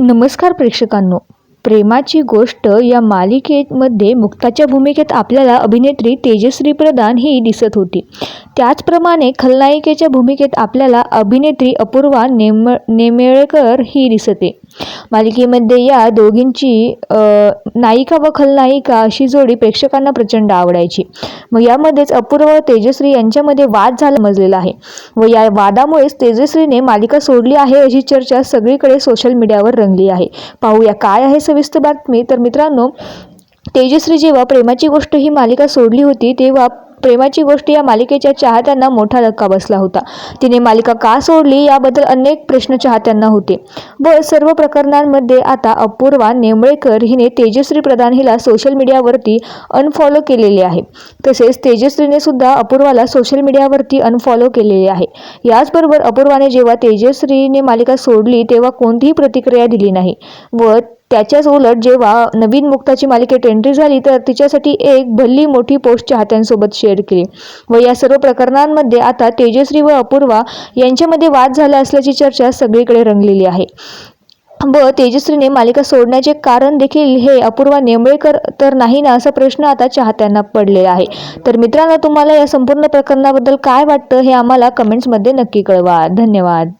नमस्कार प्रेक्षकांनो. प्रेमाची गोष्ट या मालिकेमध्ये मुक्ताच्या भूमिकेत आपल्याला अभिनेत्री तेजश्री प्रधान ही दिसत होती. त्याचप्रमाणे खलनायिकेच्या भूमिकेत आपल्याला अभिनेत्री अपूर्वा नेम नेमेळकर ही दिसते. मालिकेमध्ये या दोघींची नायिका व खलनायिका अशी जोडी प्रेक्षकांना प्रचंड आवडायची. मग यामध्येच अपूर्व व तेजश्री यांच्यामध्ये वाद झाला मजलेला आहे. व या वादामुळेच तेजश्रीने मालिका सोडली आहे अशी चर्चा सगळीकडे सोशल मीडियावर रंगली आहे. पाहूया काय आहे सविस्तर बातमी. तर मित्रांनो तेजश्री जेव्हा प्रेमाची गोष्ट ही मालिका सोडली होती तेव्हा प्रेमाची गोष्ट या मालिकेच्या चाहत्यांना मोठा धक्का बसला होता. तिने मालिका का सोडली याबद्दल अनेक प्रश्न चाहत्यांना होते. व सर्व प्रकरणांमध्ये आता अपूर्वा नेमळेकर हिने तेजश्री प्रधान हिला सोशल मीडियावरती अनफॉलो केलेले आहे. तसेच तेजश्रीने सुद्धा अपूर्वाला सोशल मीडियावरती अनफॉलो केलेले आहे. याचबरोबर अपूर्वाने जेव्हा तेजश्रीने मालिका सोडली तेव्हा कोणतीही प्रतिक्रिया दिली नाही. व त्याच्याच उलट जेव्हा नवीन मुक्ताची मालिकेत एंट्री झाली तर तिच्यासाठी एक भल्ली मोठी पोस्ट चाहत्यांसोबत शेअर केली. व या सर्व प्रकरणांमध्ये आता तेजश्री व अपूर्वा यांच्यामध्ये वाद झाला असल्याची चर्चा सगळीकडे रंगलेली आहे. व तेजश्रीने मालिका सोडण्याचे कारण देखील हे अपूर्वा नेमळेकर तर नाही ना असा प्रश्न आता चाहत्यांना पडलेला आहे. तर मित्रांनो तुम्हाला या संपूर्ण प्रकरणाबद्दल काय वाटतं हे आम्हाला कमेंट्समध्ये नक्की कळवा. धन्यवाद.